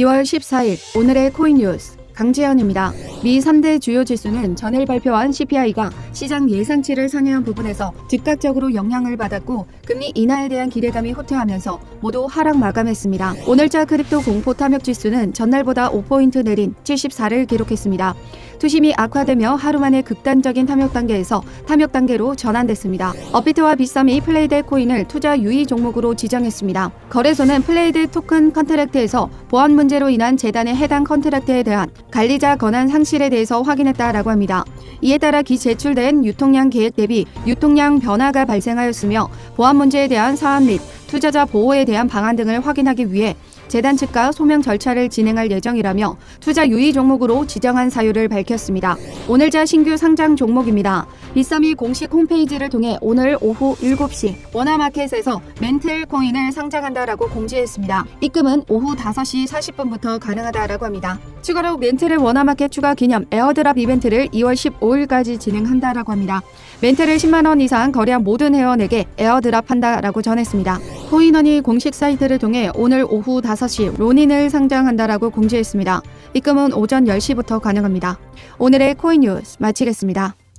2월 14일 오늘의 코인 뉴스 강재현입니다. 미 3대 주요 지수는 전일 발표한 CPI가 시장 예상치를 상회한 부분에서 즉각적으로 영향을 받았고 금리 인하에 대한 기대감이 호퇴하면서 모두 하락 마감했습니다. 오늘자 크립토 공포 탐욕 지수는 전날보다 5포인트 내린 74를 기록했습니다. 투심이 악화되며 하루 만에 극단적인 탐욕 단계에서 탐욕 단계로 전환됐습니다. 업비트와 비썸이 플레이드 코인을 투자 유의 종목으로 지정했습니다. 거래소는 플레이드 토큰 컨트랙트에서 보안 문제로 인한 재단의 해당 컨트랙트에 대한 관리자 권한 상실에 대해서 확인했다라고 합니다. 이에 따라 기 제출된 유통량 계획 대비 유통량 변화가 발생하였으며 보안 문제에 대한 사안 및 투자자 보호에 대한 방안 등을 확인하기 위해 재단 측과 소명 절차를 진행할 예정이라며 투자 유의 종목으로 지정한 사유를 밝혔습니다. 오늘자 신규 상장 종목입니다. 비썸이 공식 홈페이지를 통해 오늘 오후 7시 원화마켓에서 멘틀 코인을 상장한다라고 공지했습니다. 입금은 오후 5시 40분부터 가능하다라고 합니다. 추가로 멘틀의 원화마켓 추가 기념 에어드랍 이벤트를 2월 15일까지 진행한다라고 합니다. 멘트를 10만 원 이상 거래한 모든 회원에게 에어드랍한다라고 전했습니다. 코인원이 공식 사이트를 통해 오늘 오후 5시 로닌을 상장한다라고 공지했습니다. 입금은 오전 10시부터 가능합니다. 오늘의 코인 뉴스 마치겠습니다.